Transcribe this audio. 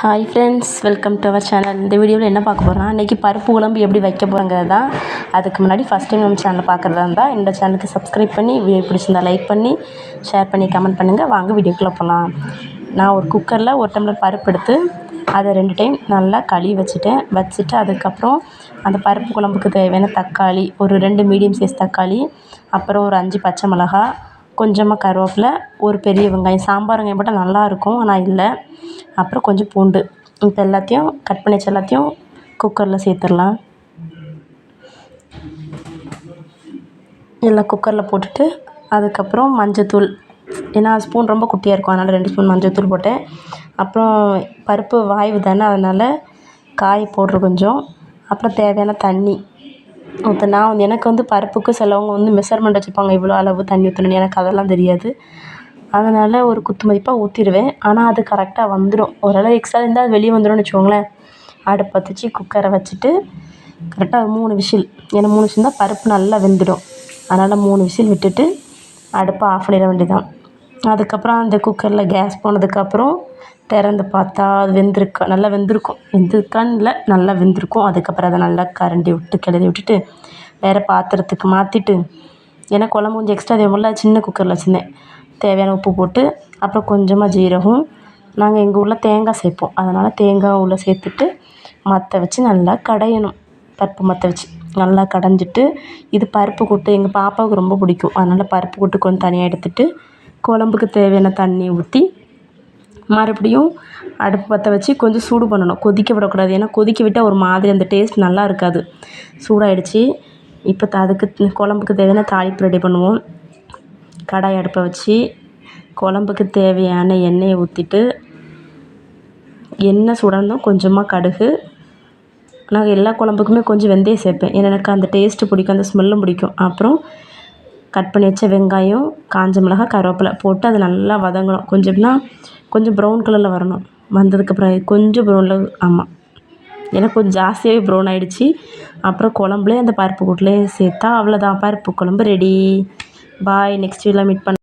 Hi friends welcome to our channel இந்த வீடியோவில் என்ன பார்க்க போகிறோம்னா இன்றைக்கி பருப்பு குழம்பு எப்படி வைக்க போகிறோங்கிறது தான். அதுக்கு முன்னாடி ஃபஸ்ட் டைம் நம்ம சேனல் பார்க்குறதா இருந்தால் இந்த சேனலுக்கு சப்ஸ்கிரைப் பண்ணி வீடியோ பிடிச்சிருந்தா லைக் பண்ணி ஷேர் பண்ணி கமெண்ட் பண்ணுங்கள் வாங்க வீடியோக்குள்ளே போகலாம் நான் ஒரு குக்கரில் ஒரு டம்ளர் பருப்பு எடுத்து அதை ரெண்டு டைம் நல்லா கழுவி வச்சுட்டேன். வச்சுட்டு அதுக்கப்புறம் அந்த பருப்பு குழம்புக்கு தேவையான தக்காளி ஒரு ரெண்டு மீடியம் சைஸ் தக்காளி அப்புறம் ஒரு அஞ்சு பச்சை மிளகா கொஞ்சமாக கருவேப்பிலை ஒரு பெரிய வெங்காயம் சாம்பார் வெங்காயம் போட்டால் நல்லாயிருக்கும் ஆனால் இல்லை. அப்புறம் கொஞ்சம் பூண்டு. இப்போ எல்லாத்தையும் கட் பண்ணி வச்ச எல்லாத்தையும் குக்கரில் சேர்த்துடலாம். எல்லாம் குக்கரில் போட்டுட்டு அதுக்கப்புறம் மஞ்சத்தூள். ஏன்னா ஸ்பூன் ரொம்ப குட்டியாக இருக்கும் அதனால் ரெண்டு ஸ்பூன் மஞ்சத்தூள் போட்டேன். அப்புறம் பருப்பு வாய்வு தானே அதனால் காய் போடுற கொஞ்சம். அப்புறம் தேவையான தண்ணி. இப்போ நான் வந்து எனக்கு வந்து பருப்புக்கு சிலவங்க வந்து மெஷர்மெண்ட் வச்சுருப்பாங்க இவ்வளோ அளவு தண்ணி ஊற்றணுன்னு எனக்கு அதெல்லாம் தெரியாது. அதனால் ஒரு குத்து மதிப்பாக ஊற்றிடுவேன் ஆனால் அது கரெக்டாக வந்துடும் ஓரளவு எக்ஸ்ட்ரா இருந்தால் அது வெளியே வந்துடும்னு வச்சுக்கோங்களேன். அடுப்பை பற்ற வச்சு குக்கரை வச்சுட்டு கரெக்டாக மூணு விசில். ஏன்னா மூணு விசில் தான் பருப்பு நல்லா வெந்துடும். அதனால் மூணு விசில் விட்டுட்டு அடுப்பை ஆஃப் பண்ணிட வேண்டியதுதான். அதுக்கப்புறம் அந்த குக்கரில் கேஸ் போனதுக்கப்புறம் திறந்து பார்த்தா அது வெந்திருக்கா நல்லா வெந்திருக்கும். வெந்திருக்கான்னு இல்லை நல்லா வெந்திருக்கும். அதுக்கப்புறம் அதை நல்லா கரண்டி விட்டு கிளறி விட்டுட்டு வேறு பாத்திரத்துக்கு மாற்றிட்டு ஏன்னா குழம்பு கொஞ்சம் எக்ஸ்ட்ரா தேவையில்ல சின்ன குக்கரில் வச்சுருந்தேன். தேவையான உப்பு போட்டு அப்புறம் கொஞ்சமாக ஜீரகம். நாங்கள் எங்கள் ஊரில் தேங்காய் சேர்ப்போம். அதனால் தேங்காய் உள்ளே சேர்த்துட்டு மற்ற வச்சு நல்லா கடையணும். பருப்பு மற்ற வச்சு நல்லா கடைஞ்சிட்டு இது பருப்பு கூட்டு எங்கள் பாப்பாவுக்கு ரொம்ப பிடிக்கும். அதனால் பருப்பு கூட்டு கொஞ்சம் தனியாக எடுத்துகிட்டு குழம்புக்கு தேவையான தண்ணி ஊற்றி மறுபடியும் அடுப்பு பற்ற வச்சு கொஞ்சம் சூடு பண்ணணும். கொதிக்க விடக்கூடாது. ஏன்னா கொதிக்க விட்டால் ஒரு மாதிரி அந்த டேஸ்ட் நல்லா இருக்காது. சூடாகிடுச்சி இப்போ அதுக்கு குழம்புக்கு தேவையான தாளிப்பு ரெடி பண்ணுவோம். கடாய் அடுப்பை வச்சு குழம்புக்கு தேவையான எண்ணெயை ஊற்றிட்டு எண்ணெய் சுடணும் கொஞ்சமாக கடுகு. நான் எல்லா குழம்புக்குமே கொஞ்சம் வெந்தயம் சேர்ப்பேன். ஏன்னா எனக்கு அந்த டேஸ்ட்டு பிடிக்கும். அந்த ஸ்மெல்லும் பிடிக்கும். அப்புறம் கட் பண்ணி வச்ச வெங்காயம் காஞ்ச மிளகாய் கருவேப்பிலை போட்டு அது நல்லா வதங்கணும். கொஞ்சம்னா கொஞ்சம் ப்ரௌன் கலரில் வரணும். வந்ததுக்கப்புறம் கொஞ்சம் ப்ரௌனில் ஆமாம் ஏன்னா கொஞ்சம் ஜாஸ்தியாகவே ப்ரௌன் ஆகிடுச்சி அப்புறம் குழம்புலேயே அந்த பருப்பு கூட்டிலே சேர்த்தா அவ்வளோதான் பருப்பு குழம்பு ரெடி பாய் நெக்ஸ்ட் வீடியோவில் மீட் பண்ண